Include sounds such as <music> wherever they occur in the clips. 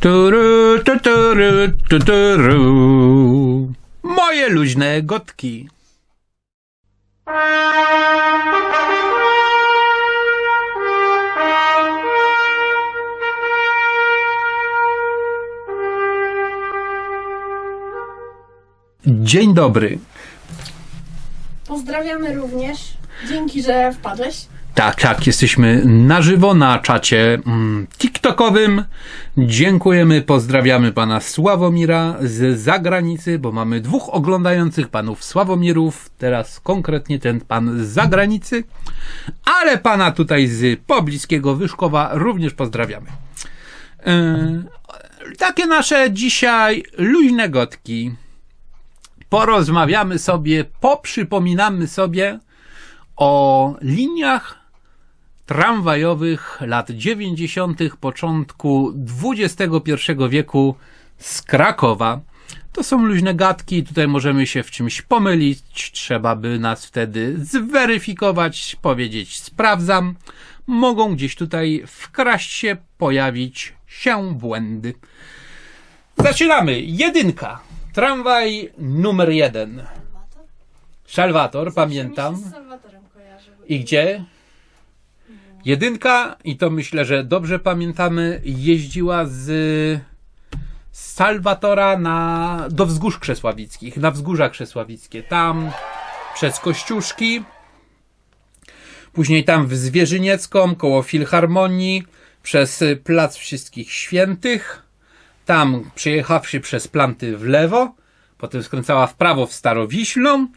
Turu, tu, turu, tu, turu. Moje luźne gotki. Dzień dobry. Pozdrawiamy również. Dzięki, że wpadłeś. Tak, tak, jesteśmy na żywo na czacie mm, TikTokowym. Dziękujemy, pozdrawiamy pana Sławomira z zagranicy, bo mamy dwóch oglądających panów Sławomirów. Teraz konkretnie ten pan z zagranicy, ale pana tutaj z pobliskiego Wyszkowa również pozdrawiamy. Yy, takie nasze dzisiaj luźne gotki. Porozmawiamy sobie, poprzypominamy sobie o liniach tramwajowych lat 90., początku XXI wieku z Krakowa. To są luźne gadki, tutaj możemy się w czymś pomylić, trzeba by nas wtedy zweryfikować, powiedzieć sprawdzam. Mogą gdzieś tutaj wkraść się, pojawić się błędy. Zaczynamy. Jedynka. Tramwaj numer jeden. Salwator, pamiętam. I gdzie? Jedynka, i to myślę, że dobrze pamiętamy, jeździła z Salwatora na, do wzgórz krzesławickich, na wzgórza krzesławickie. Tam przez Kościuszki, później tam w Zwierzyniecką, koło Filharmonii, przez Plac Wszystkich Świętych, tam przejechawszy przez Planty w lewo, potem skręcała w prawo w Starowiślą,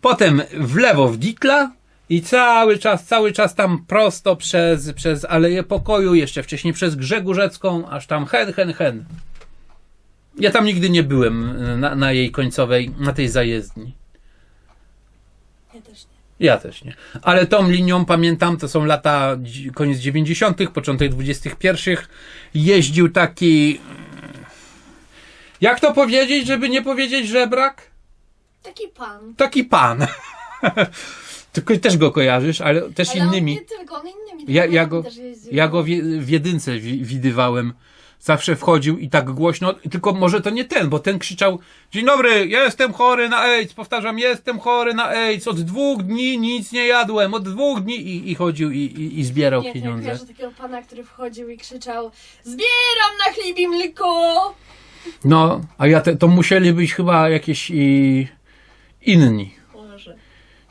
potem w lewo w Ditla i cały czas, cały czas tam prosto przez, przez Aleję Pokoju, jeszcze wcześniej przez Grzegórzecką, aż tam hen, hen, hen. Ja tam nigdy nie byłem y, na, na jej końcowej, na tej zajezdni. Ja też nie. Ja też nie. Ale tą linią pamiętam, to są lata koniec 90., początek 21. Jeździł taki. Jak to powiedzieć, żeby nie powiedzieć żebrak? Taki pan. Taki pan. <laughs> Tylko też go kojarzysz, ale też Ale innymi. On nie tylko, on innymi. Ja, ja, go, ja go w, w jedynce wi- widywałem. Zawsze wchodził i tak głośno, tylko może to nie ten, bo ten krzyczał Dzień dobry, jestem chory na AIDS, powtarzam, jestem chory na AIDS, od dwóch dni nic nie jadłem, od dwóch dni i, i chodził i, i, i zbierał Nie, ja pieniądze. kojarzę takiego pana, który wchodził i krzyczał Zbieram na chleb i mleko! No, a ja te, to musieli być chyba jakieś i, inni.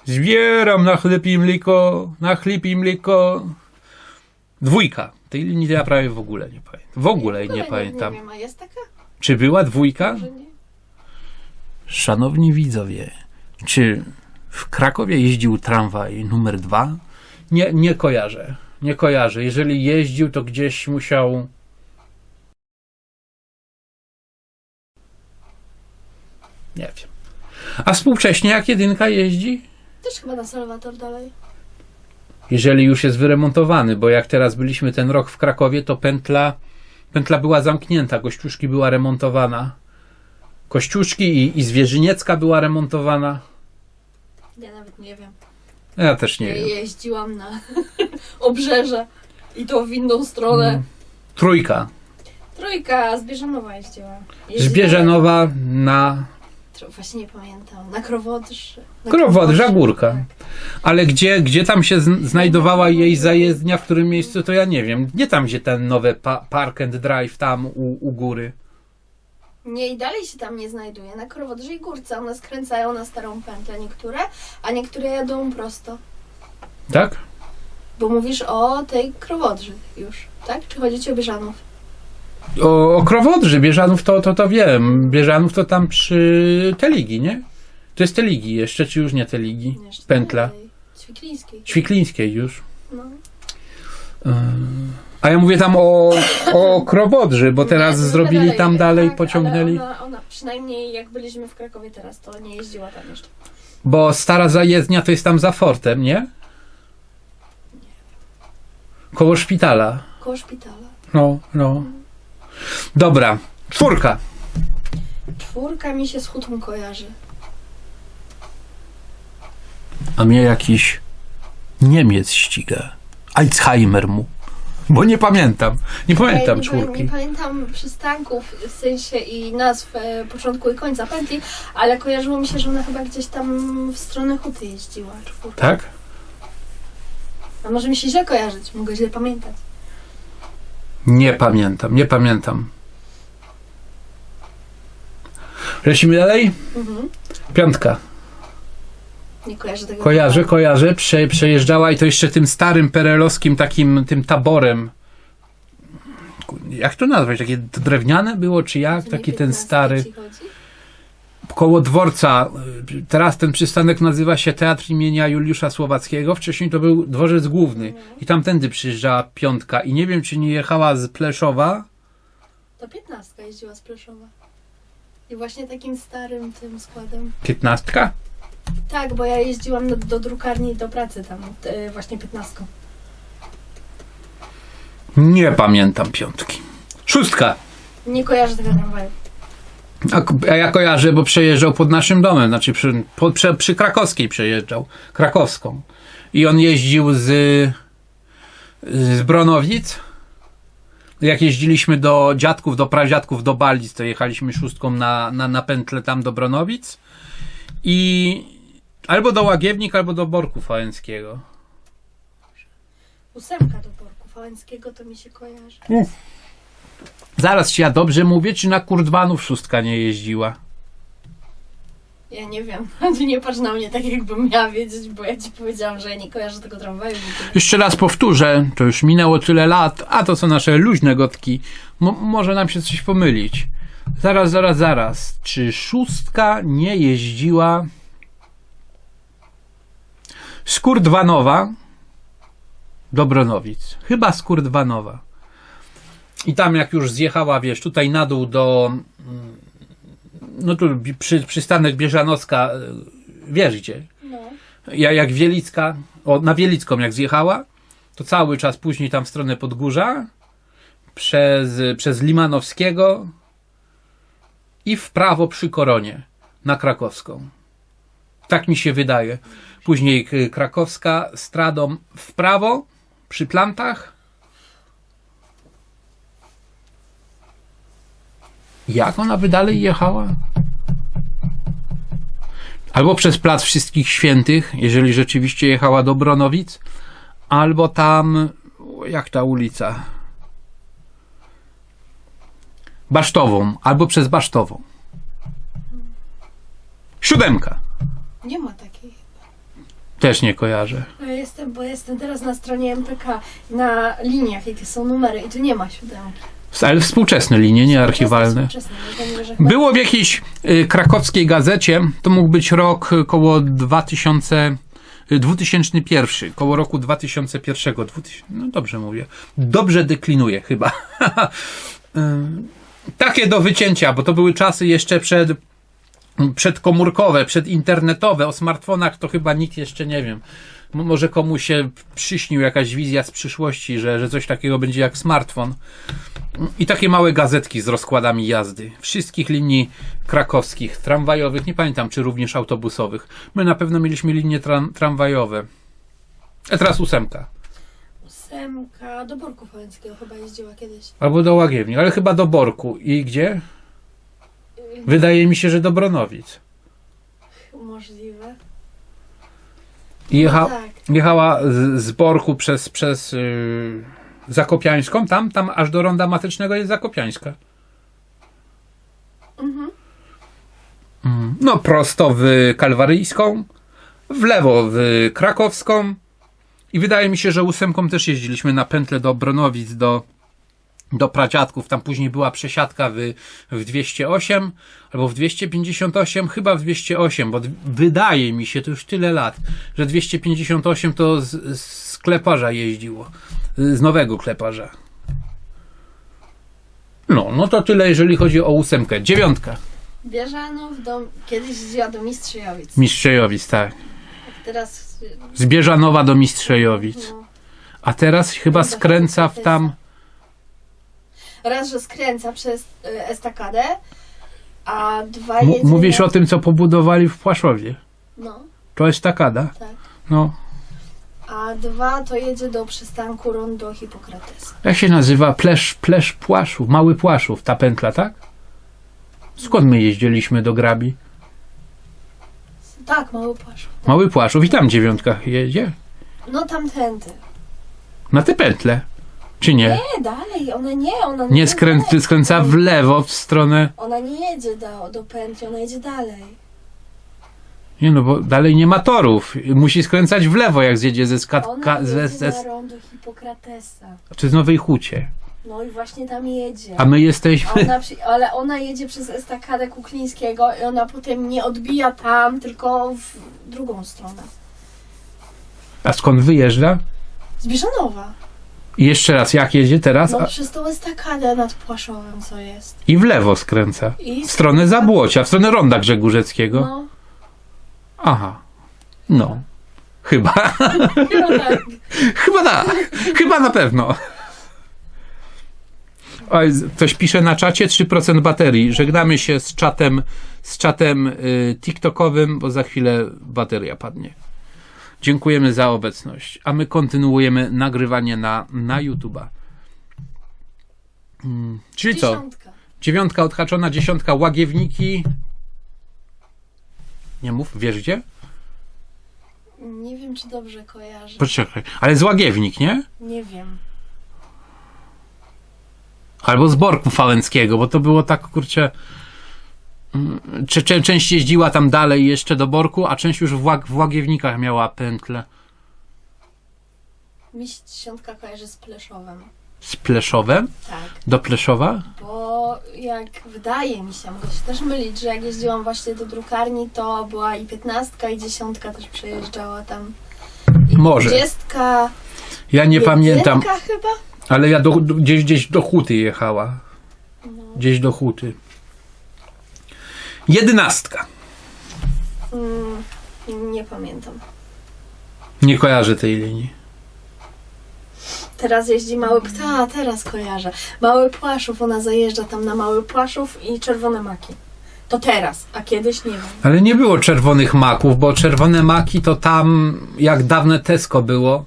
Zbieram na chleb i mleko, na chleb i mleko. Dwójka. Tej linii ja prawie w ogóle nie pamiętam. W ogóle nie Nie pamiętam. wiem, a jest taka? Czy była dwójka? Nie? Szanowni widzowie, czy w Krakowie jeździł tramwaj numer dwa? Nie, nie kojarzę. Nie kojarzę. Jeżeli jeździł, to gdzieś musiał. Nie wiem. A współcześnie jak jedynka jeździ? Też chyba na Salwator dalej. Jeżeli już jest wyremontowany, bo jak teraz byliśmy ten rok w Krakowie, to pętla, pętla była zamknięta, Kościuszki była remontowana. Kościuszki i, i Zwierzyniecka była remontowana. Ja nawet nie wiem. Ja też nie ja wiem. jeździłam na <laughs> obrzeże i to w inną stronę. Mm. Trójka. Trójka, Zbieżanowa jeździła. Zbierzenowa na Tro- Właśnie nie pamiętam. Na Krowodrz. Na Krowodrza Tak. Górka. Ale gdzie, gdzie tam się zn- znajdowała jej zajezdnia, w którym miejscu, to ja nie wiem. Nie tam, gdzie ten nowy pa- Park and Drive tam u, u góry. Nie, i dalej się tam nie znajduje. Na Krowodrze i Górce. One skręcają na starą pętlę niektóre, a niektóre jadą prosto. Tak? Bo mówisz o tej Krowodrzy już, tak? Czy chodzi ci o Bieżanów? O, o Krowodrzy, Bieżanów to, to, to wiem. Bieżanów to tam przy Teligi, nie? To jest Teligi jeszcze, czy już nie Teligi? Jeszcze Pętla. dalej. Ćwiklińskiej. Świklińskiej już. No. A ja mówię tam o, o Krowodrzy, bo teraz Nie, zrobili dalej, tam dalej, tak, pociągnęli. Ale ona, ona, przynajmniej jak byliśmy w Krakowie teraz, to nie jeździła tam jeszcze. Bo stara zajezdnia to jest tam za fortem, nie? Koło szpitala. Koło szpitala. No, no. Dobra, czwórka. Czwórka mi się z hutą kojarzy. A mnie jakiś Niemiec ściga. Alzheimer mu. Bo nie pamiętam. Nie pamiętam nie, czwórki. Nie, nie pamiętam przystanków, w sensie i nazw e, początku i końca pętli, ale kojarzyło mi się, że ona chyba gdzieś tam w stronę Huty jeździła. czwórka. Tak? A może mi się źle kojarzyć, mogę źle pamiętać. Nie pamiętam, nie pamiętam. Lecimy dalej? Mhm. Piątka. Nie kojarzę tego. Kojarzę, kojarzę. Prze, przejeżdżała i to jeszcze tym starym perelowskim takim tym taborem. Jak to nazwać? Takie drewniane było, czy jak? Taki ten 15 stary. ci chodzi? Koło dworca. Teraz ten przystanek nazywa się Teatr imienia Juliusza Słowackiego. Wcześniej to był dworzec główny. I tamtędy przyjeżdżała piątka. I nie wiem, czy nie jechała z Pleszowa. To piętnastka jeździła z Pleszowa. I właśnie takim starym tym składem. Piętnastka? Tak, bo ja jeździłam do, do drukarni do pracy tam, e, właśnie piętnastką. Nie pamiętam piątki. Szóstka. Nie kojarzę tego tramwaju. A, ja kojarzę, bo przejeżdżał pod naszym domem, znaczy przy, po, przy, przy Krakowskiej przejeżdżał, Krakowską. I on jeździł z, z Bronowic. Jak jeździliśmy do dziadków, do pradziadków, do Balic, to jechaliśmy szóstką na, na, na pętlę tam do Bronowic. I albo do Łagiewnik, albo do Borku Fałęckiego. Ósemka do Borku Fałęckiego to mi się kojarzy. Zaraz, czy ja dobrze mówię, czy na Kurdwanów szóstka nie jeździła? Ja nie wiem. <laughs> Nie patrz na mnie tak, jakbym miała wiedzieć, bo ja ci powiedziałam, że ja nie kojarzę tego tramwaju. Jeszcze raz powtórzę, to już minęło tyle lat, a to są nasze luźne gotki. Mo- może nam się coś pomylić. Zaraz, zaraz, zaraz. Czy szóstka nie jeździła z Kurdwanowa do Bronowic? Chyba z Kurdwanowa. I tam jak już zjechała, wiesz, tutaj na dół do mm, no tu przy, przystanek Bieżanowska, y, wierzycie, No. ja, jak Wielicka, o, na Wielicką jak zjechała, to cały czas później tam w stronę Podgórza, przez, przez Limanowskiego i w prawo przy Koronie, na Krakowską. Tak mi się wydaje. Później Krakowska stradą w prawo, przy plantach. Jak ona by dalej jechała? Albo przez Plac Wszystkich Świętych, jeżeli rzeczywiście jechała do Bronowic, albo tam, jak ta ulica? Basztową, albo przez Basztową. Siódemka. Nie ma takiej. Też nie kojarzę. Ja jestem, bo jestem teraz na stronie MPK, na liniach, jakie są numery i tu nie ma siódemki. Ale współczesne linie, nie archiwalne. Chyba- Było w jakiejś y, krakowskiej gazecie, to mógł być rok y, koło 2000, y, 2001, koło roku 2001. 2000, no dobrze mówię. Dobrze deklinuje chyba. <laughs> Y, Takie do wycięcia, bo to były czasy jeszcze przed przedkomórkowe, przedinternetowe. O smartfonach to chyba nikt jeszcze nie wiem. Może komuś się przyśnił jakaś wizja z przyszłości, że, że coś takiego będzie jak smartfon. I takie małe gazetki z rozkładami jazdy. Wszystkich linii krakowskich, tramwajowych, nie pamiętam czy również autobusowych. My na pewno mieliśmy linie tram, tramwajowe. A teraz ósemka. Ósemka do Borku Fałęckiego chyba jeździła kiedyś. Albo do Łagiewni, ale chyba do Borku. I gdzie? Wydaje mi się, że do Bronowic. Możliwe. Jecha, No tak. jechała z, z Borku przez, przez yy, Zakopiańską. Tam, tam aż do ronda Matycznego jest Zakopiańska. Mhm. Mm. No prosto w Kalwaryjską, w lewo w Krakowską i wydaje mi się, że ósemką też jeździliśmy na pętlę do Bronowic, do, do Pradziadków. Tam później była przesiadka w, w 208 albo w 258, chyba w 208, bo wydaje mi się, to już tyle lat, że 258 to z, z skleparza jeździło, z nowego kleparza. No, no to tyle, jeżeli chodzi o ósemkę. Dziewiątka. Bieżanów do, kiedyś do Mistrzejowic. Mistrzejowic, tak. Teraz Z Bieżanowa do Mistrzejowic. no, A teraz chyba skręca w tam. raz, że skręca przez y, estakadę, a dwa M- jedzie mówisz o tym, co pobudowali w Płaszowie. No, To jest takada. tak. No. A dwa to jedzie do przystanku Rondo Hipokratesa. Jak się nazywa? Plesz, plesz Płaszów, Mały Płaszów, ta pętla, tak? Skąd my jeździliśmy do Grabi? Tak, mały płaszcz. Mały Płaszów i tam dziewiątka jedzie? No tamtędy. Na tę pętlę. Czy nie? Nie, dalej, ona nie, ona Nie skręca, skręca w lewo w stronę. Ona nie jedzie do, do pętli, ona jedzie dalej. Nie no, bo dalej nie ma torów. Musi skręcać w lewo, jak zjedzie ze skat... Ona ze, ze, na Rondo Hipokratesa. czy z Nowej Hucie. No i właśnie tam jedzie. A my jesteśmy... Ona przy, ale ona jedzie przez estakadę Kuklińskiego i ona potem nie odbija tam, tylko w drugą stronę. A skąd wyjeżdża? Z Bieszanowa. I jeszcze raz, jak jedzie teraz? No przez tą estakadę nad Płaszowem, co jest. I w lewo skręca. I W stronę Zabłocia, w stronę Ronda Grzegórzeckiego. No, Aha. No. Chyba. no <laughs> tak. Chyba tak. Chyba na pewno. Oj, ktoś pisze na czacie 3% baterii. Żegnamy się z czatem, z czatem y, TikTokowym, bo za chwilę bateria padnie. Dziękujemy za obecność, a my kontynuujemy nagrywanie na, na YouTube'a. Mm, czyli co? Dziewiątka odhaczona, dziesiątka łagiewniki. Nie mów, wiesz gdzie? Nie wiem, czy dobrze kojarzę. Poczekaj, ale z łagiewnik, nie? Nie wiem. Albo z Borku Fałęckiego, bo to było tak, kurczę. mm, Czy, część jeździła tam dalej jeszcze do Borku, a część już w, łag, w Łagiewnikach miała pętlę. Mi się kojarzy z Pleszowem. Z Pleszowem Tak. do Pleszowa? Bo jak wydaje mi się, mogę się też mylić, że jak jeździłam właśnie do drukarni, to była i piętnastka, i dziesiątka też przejeżdżała tam. I Może. Dwudziestka. Ja nie pamiętam, chyba? ale ja do, gdzieś, gdzieś do Huty jechała. No. Gdzieś do Huty. Jedenastka. Mm, nie pamiętam. Nie kojarzę tej linii. Teraz jeździ mały pta, teraz kojarzę. Mały Płaszów, ona zajeżdża tam na Mały Płaszów i Czerwone Maki. To teraz, a kiedyś nie wiem. Ale nie było czerwonych maków, bo czerwone maki to tam, jak dawne Tesco było,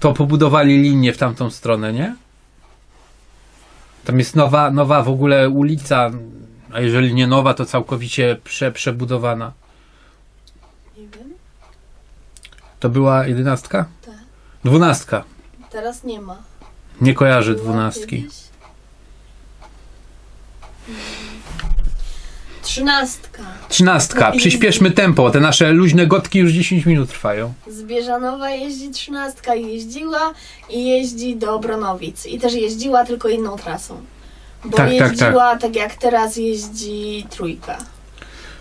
to pobudowali linię w tamtą stronę, nie? Tam jest nowa, nowa w ogóle ulica, a jeżeli nie nowa, to całkowicie prze, przebudowana. Nie wiem. To była jedenastka? Tak. Dwunastka. Teraz nie ma. Nie kojarzę Była dwunastki. Trzynastka. Trzynastka. Przyspieszmy tempo. Te nasze luźne gotki już 10 minut trwają. Z Bieżanowa jeździ trzynastka jeździła i jeździ do Bronowic. I też jeździła tylko inną trasą. Bo Tak, tak, jeździła tak, jak teraz jeździ trójka.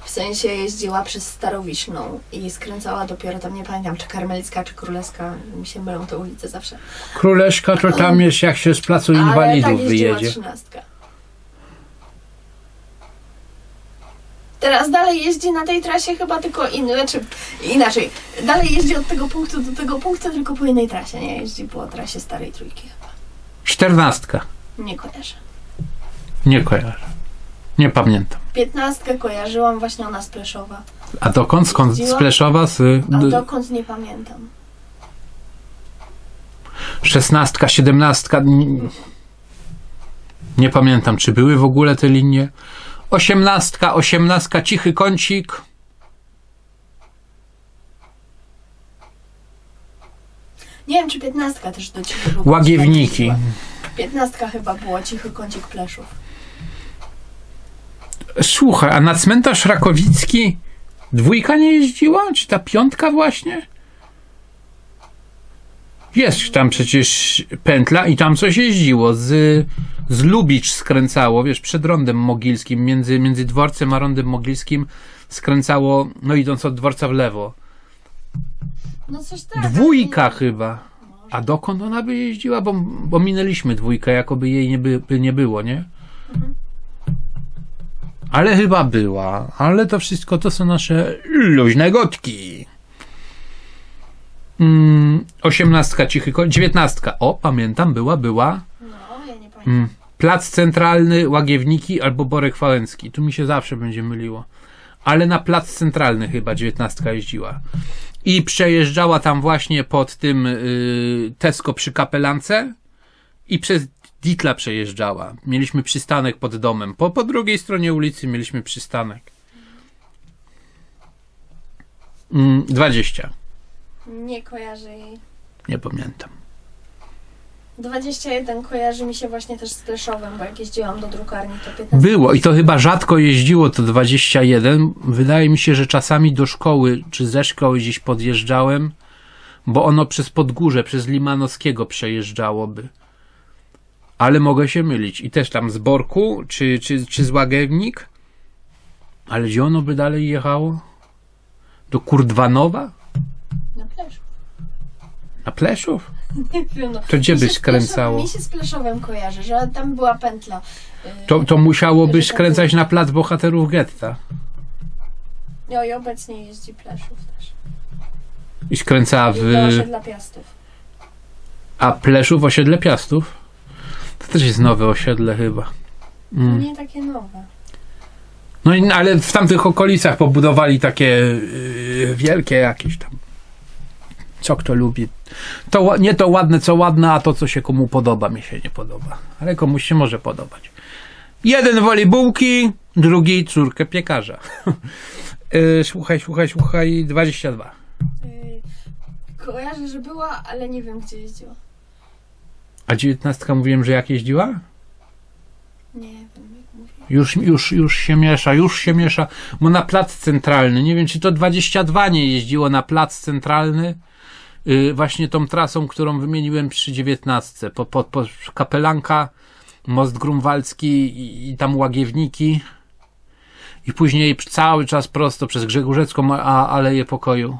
W sensie jeździła przez Starowiśną i skręcała dopiero tam, nie pamiętam, czy Karmelicka, czy Królewska. Mi się mylą te ulice zawsze. Króleszka to tam jest jak się z placu Ale inwalidów tak jeździła wyjedzie. trzynastka. Teraz dalej jeździ na tej trasie chyba tylko inny, znaczy inaczej. Dalej jeździ od tego punktu do tego punktu, tylko po innej trasie. Nie jeździ po trasie starej trójki chyba. Czternastka. Nie kojarzę. Nie kojarzę. Nie pamiętam. Piętnastkę kojarzyłam właśnie ona z Pleszowa. A dokąd? Skąd? Z? Pleszowa? Z A dokąd nie pamiętam. szesnastka, siedemnastka? Nie pamiętam, czy były w ogóle te linie. Osiemnastka, osiemnastka, cichy kącik. Nie wiem, czy piętnastka też do cichego Łagiewniki. Piętnastka chyba była cichy kącik Pleszów. Słuchaj, a na cmentarz Rakowicki dwójka nie jeździła? Czy ta piątka właśnie? Jest tam przecież pętla i tam coś jeździło. Z, z Lubicz skręcało, wiesz, przed rondem mogilskim, między, między dworcem a rondem mogilskim skręcało, no idąc od dworca w lewo. No coś tak. Dwójka ale chyba. A dokąd ona by jeździła? Bo, bo minęliśmy dwójkę, jakoby jej nie, by, by nie było, nie? Ale chyba była. Ale to wszystko to są nasze luźne gotki. Mm, osiemnastka cichy koń. Dziewiętnastka. O, pamiętam, była, była. No, ja nie pamiętam. Mm, Plac Centralny, Łagiewniki albo Borek Wałęcki. Tu mi się zawsze będzie myliło. ale na plac centralny chyba dziewiętnastka jeździła. I przejeżdżała tam właśnie pod tym y, Tesco przy kapelance i przez Ditla przejeżdżała. Mieliśmy przystanek pod domem. Po, po drugiej stronie ulicy mieliśmy przystanek. Mm, 20. Nie kojarzę jej. Nie pamiętam. 21 kojarzy mi się właśnie też z Pleszowem, bo jak jeździłam do drukarni, to 15. Było i to chyba rzadko jeździło to 21. Wydaje mi się, że czasami do szkoły czy ze szkoły gdzieś podjeżdżałem, bo ono przez Podgórze, przez Limanowskiego przejeżdżałoby. Ale mogę się mylić. I też tam z Borku, czy, czy, czy z Łagewnik. Ale gdzie ono by dalej jechało? Do Kurdwanowa? Na Pleszu. Na Pleszów? Nie wiem, no. To gdzie by skręcało? Mi się z Pleszowem kojarzy, że tam była pętla. Yy, To, to musiałoby tak skręcać na plac bohaterów getta. No i obecnie jeździ Pleszów też. I skręcała I w... do osiedla Piastów. A Pleszów osiedle Piastów? To też jest nowe osiedle chyba. Mm. Nie takie nowe. No i, ale w tamtych okolicach pobudowali takie yy, wielkie jakieś tam. Co kto lubi. To, nie to ładne, co ładne, a to, co się komu podoba, mi się nie podoba. Ale komuś się może podobać. Jeden woli bułki, drugi córkę piekarza. <laughs> yy, słuchaj, słuchaj, słuchaj, 22. Yy, kojarzę, że była, ale nie wiem, gdzie jeździła. A 19 mówiłem, że jak jeździła? Nie wiem. Już, już, już się miesza, już się miesza, bo na plac centralny, nie wiem czy to 22 nie jeździło na plac centralny, yy, właśnie tą trasą, którą wymieniłem przy 19, po, po, po Kapelanka, Most Grunwaldzki i, i tam Łagiewniki i później cały czas prosto przez Grzegórzecką a, Aleję Pokoju.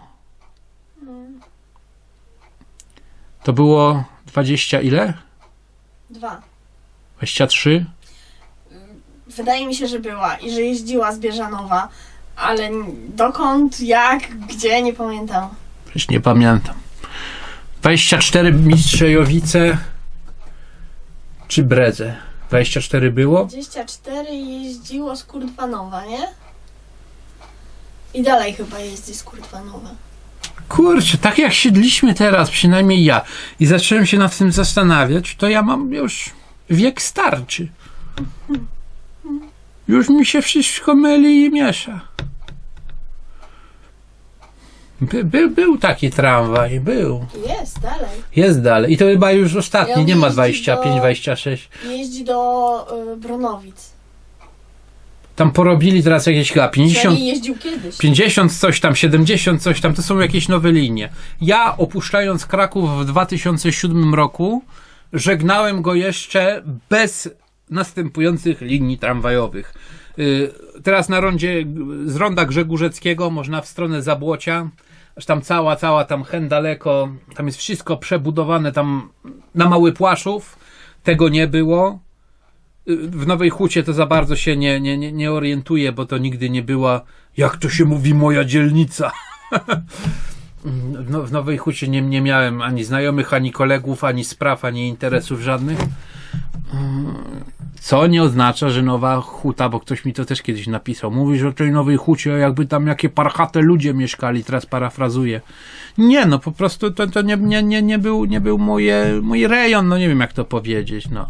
To było 20 ile? Dwa. 23? Wydaje mi się, że była i że jeździła z Bieżanowa, ale dokąd, jak, gdzie, nie pamiętam. Przecież nie pamiętam. 24 Mistrzejowice czy Breze? 24 było? 24 jeździło z Kurdwanowa, nie? I dalej chyba jeździ z Kurdwanowa. Kurczę, tak jak siedliśmy teraz, przynajmniej ja, i zacząłem się nad tym zastanawiać, to ja mam już wiek starczy. Już mi się wszystko myli i miesza. By, by, był taki tramwaj, był. Jest, dalej. Jest dalej. I to chyba już ostatni, Ja nie ma jeździ 25, do- 26. Jeździ do y, Bronowic. Tam porobili teraz jakieś chyba 50, Przynajmniej jeździł kiedyś. 50 coś tam, 70 coś tam, to są jakieś nowe linie. Ja opuszczając Kraków w 2007 roku, żegnałem go jeszcze bez następujących linii tramwajowych. Yy, Teraz na rondzie z ronda Grzegórzeckiego można w stronę Zabłocia, aż tam cała, cała tam hen daleko, tam jest wszystko przebudowane tam na Mały Płaszów, tego nie było. Yy, W Nowej Hucie to za bardzo się nie, nie, nie, nie orientuję, bo to nigdy nie była, jak to się mówi, moja dzielnica. <laughs> No, w Nowej Hucie nie, nie miałem ani znajomych, ani kolegów, ani spraw, ani interesów żadnych. Co nie oznacza, że Nowa Huta, bo ktoś mi to też kiedyś napisał, mówisz o tej Nowej Hucie, jakby tam jakie parchate ludzie mieszkali, teraz parafrazuję. Nie, no po prostu to, to nie, nie, nie, nie, był, nie był moje, mój rejon, no nie wiem jak to powiedzieć, no.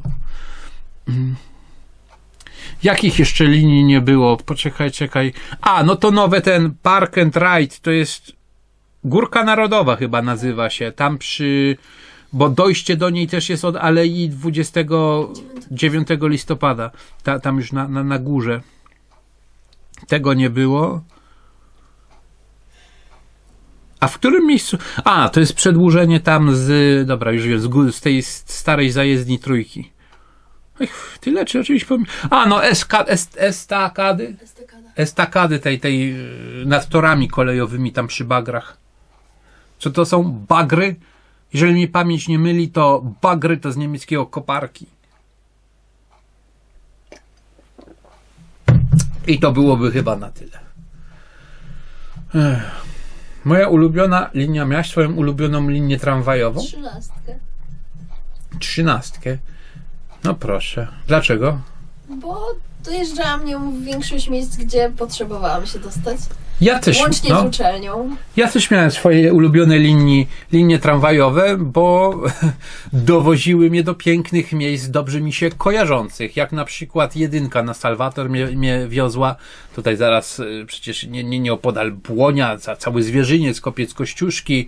Jakich jeszcze linii nie było? Poczekaj, czekaj. A, no to nowe ten Park and Ride, to jest Górka Narodowa chyba nazywa się, tam przy, bo dojście do niej też jest od Alei 29 listopada, ta, tam już na, na, na górze. Tego nie było. A w którym miejscu? A, to jest przedłużenie tam z, dobra, już wiem, z, z tej starej zajezdni trójki. Ech, tyle, czy oczywiście powiem. A, no, eska, est, estakady? Estakada. estakady tej, tej yy, nad torami kolejowymi tam przy bagrach. Co to są bagry? Jeżeli mi pamięć nie myli, to bagry to z niemieckiego koparki. I to byłoby chyba na tyle. Ech. Moja ulubiona linia, miałaś swoją ulubioną linię tramwajową? Trzynastkę. Trzynastkę. No proszę. Dlaczego? Bo dojeżdżałam nią w większość miejsc, gdzie potrzebowałam się dostać. Ja też, Łącznie no, z uczelnią. ja też miałem swoje ulubione linii, linie tramwajowe, bo <laughs> dowoziły mnie do pięknych miejsc, dobrze mi się kojarzących, jak na przykład jedynka na Salwator mnie, mnie wiozła, tutaj zaraz y, przecież nie, nie, nie opodal Błonia, ca, cały Zwierzyniec, Kopiec Kościuszki,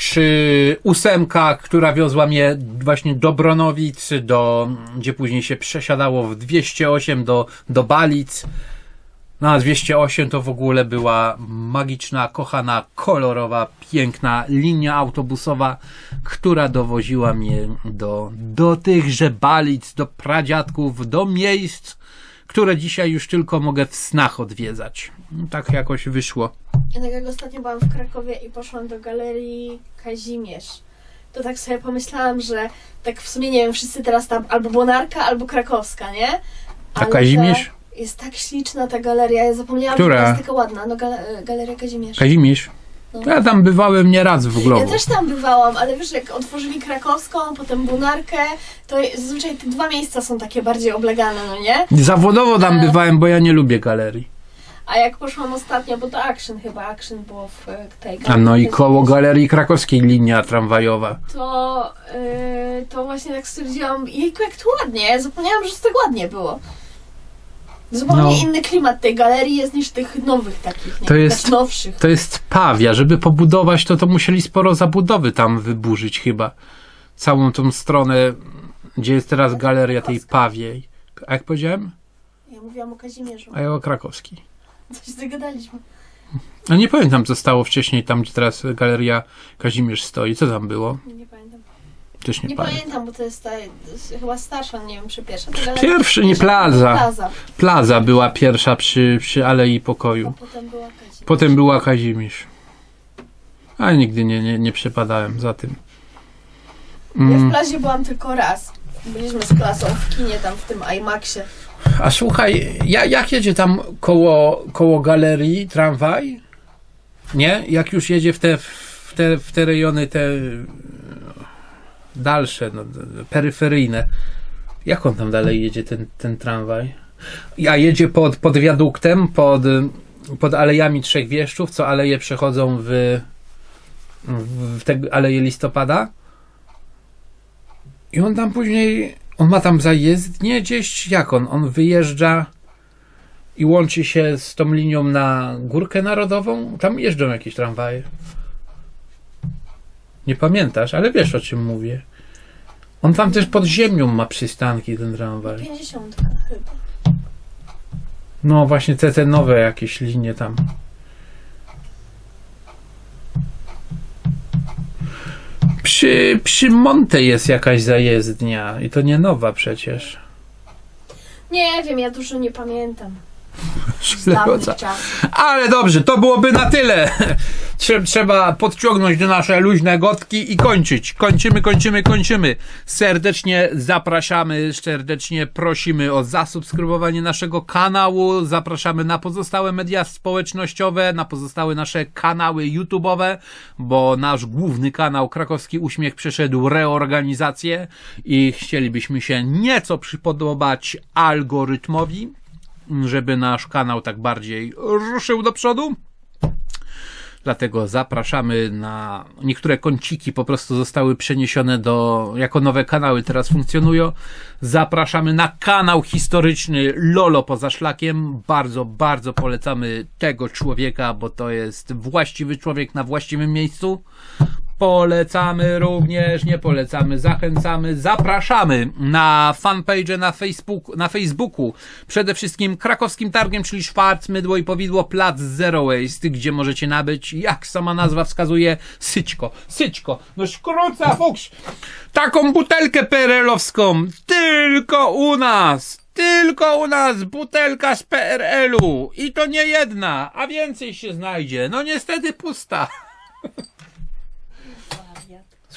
czy ósemka, która wiozła mnie właśnie do Bronowic, do, gdzie później się przesiadało w 208 do, do Balic. No a 208 to w ogóle była magiczna, kochana, kolorowa, piękna linia autobusowa, która dowoziła mnie do, do tychże Balic, do pradziadków, do miejsc, które dzisiaj już tylko mogę w snach odwiedzać. Tak jakoś wyszło. Ja tak jak ostatnio byłam w Krakowie i poszłam do galerii Kazimierz, to tak sobie pomyślałam, że tak w sumie nie wiem, wszyscy teraz tam albo Bonarka, albo Krakowska, nie? A Ale Kazimierz? że Jest tak śliczna ta galeria, ja zapomniałam, Która? że jest taka ładna. No gale, Galeria Kazimierz. Kazimierz. No. Ja tam bywałem nieraz w Ja Głowu. też tam bywałam, ale wiesz, jak otworzyli Krakowską, potem Bonarkę, to zazwyczaj te dwa miejsca są takie bardziej oblegane, no nie? Zawodowo tam Ale- bywałem, bo ja nie lubię galerii. A jak poszłam ostatnio, bo to Action chyba, Action było w e, tej A no i koło galerii krakowskiej linia tramwajowa. to, yy, to właśnie tak stwierdziłam, jejku, jak tu ładnie, ja zapomniałam, że to tak ładnie było. Zupełnie No. inny klimat tej galerii jest niż tych nowych takich, nie? To jest- nowszych. To jest pawia. Żeby pobudować to, to musieli sporo zabudowy tam wyburzyć chyba. Całą tą stronę, gdzie jest teraz galeria tej pawiej. A jak powiedziałem? Ja mówiłam o Kazimierzu. A ja o krakowskiej. Coś zagadaliśmy. A nie pamiętam, co stało wcześniej tam, gdzie teraz galeria Kazimierz stoi. Co tam było? Nie. Też nie, Nie pamiętam. pamiętam, bo to jest, ta, chyba starsza, nie wiem. To galeria- Pierwszy, nie plaza. Plaza. Plaza była pierwsza przy, przy Alei Pokoju. A potem była Kazimierz. Potem była Kazimierz. Ale nigdy nie, nie, nie przepadałem za tym. Ja w Mm. plazie byłam tylko raz. Byliśmy z klasą w kinie, tam w tym IMAXie. A słuchaj, ja, jak jedzie tam koło, koło galerii tramwaj? Nie? Jak już jedzie w te, w te, w te rejony te dalsze, no, peryferyjne. Jak on tam dalej jedzie, ten, ten tramwaj? Ja jedzie pod, pod wiaduktem, pod, pod alejami Trzech Wieszczów, co aleje przechodzą w, w, te aleje listopada. I on tam później, on ma tam zajezdnię gdzieś, jak on? On wyjeżdża i łączy się z tą linią na Górkę Narodową? Tam jeżdżą jakieś tramwaje. Nie pamiętasz, ale wiesz o czym mówię. On tam też pod ziemią ma przystanki, ten tramwaj. 50 chyba. No właśnie te, te nowe jakieś linie tam. Przy, przy Monte jest jakaś zajezdnia i to nie nowa przecież. Nie wiem, ja dużo nie pamiętam. <laughs> Z Szleroca. dawnych czasów. Ale dobrze, to byłoby na tyle. Trze- Trzeba podciągnąć do nasze luźne gotki i kończyć. Kończymy, kończymy, kończymy. Serdecznie zapraszamy, serdecznie prosimy o zasubskrybowanie naszego kanału. Zapraszamy na pozostałe media społecznościowe, na pozostałe nasze kanały YouTube'owe, bo nasz główny kanał Krakowski Uśmiech przeszedł reorganizację i chcielibyśmy się nieco przypodobać algorytmowi żeby nasz kanał tak bardziej ruszył do przodu. Dlatego zapraszamy na niektóre kąciki po prostu zostały przeniesione do jako nowe kanały teraz funkcjonują. Zapraszamy na kanał historyczny Lolo poza szlakiem. Bardzo, bardzo polecamy tego człowieka, bo to jest właściwy człowiek na właściwym miejscu. Polecamy również, nie polecamy, zachęcamy, zapraszamy na fanpage na, Facebook, na Facebooku. Przede wszystkim krakowskim targiem, czyli Szwarc, Mydło i Powidło, plac Zero Waste, gdzie możecie nabyć, jak sama nazwa wskazuje, syćko. Syćko. No szkróca, fuks. Taką butelkę perelowską. Tylko u nas. Tylko u nas butelka z PRL-u. I to nie jedna, a więcej się znajdzie. No niestety pusta. <laughs>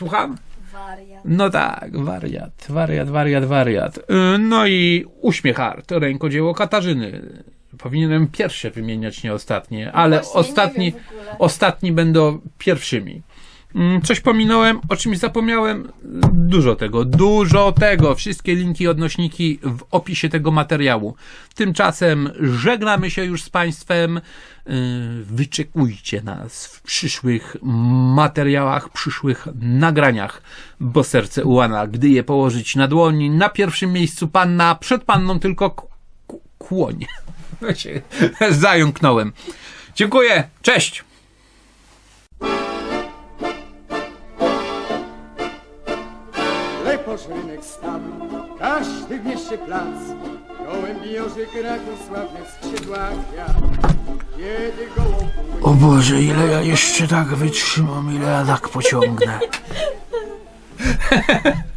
Słucham? wariat. No tak, wariat, wariat, wariat, wariat. Y, No i uśmiech art, rękodzieło Katarzyny. Powinienem pierwsze wymieniać, nie ostatnie, ale Właśnie, ostatni, ostatni będą pierwszymi. Mm, Coś pominąłem, o czymś zapomniałem. Dużo tego, dużo tego. Wszystkie linki, odnośniki w opisie tego materiału. Tymczasem żegnamy się już z Państwem. Yy, Wyczekujcie nas w przyszłych materiałach, przyszłych nagraniach, bo serce ułana, gdy je położyć na dłoni. Na pierwszym miejscu panna, przed panną tylko k- k- kłoń. <laughs> się Zająknąłem. Dziękuję, cześć! Leposz rynek stawy, każdy w mieście plac, gołębi orzy Kraków sławny w skrzydłach. Kiedy O Boże, ile ja jeszcze tak wytrzymam, ile ja tak pociągnę. <laughs>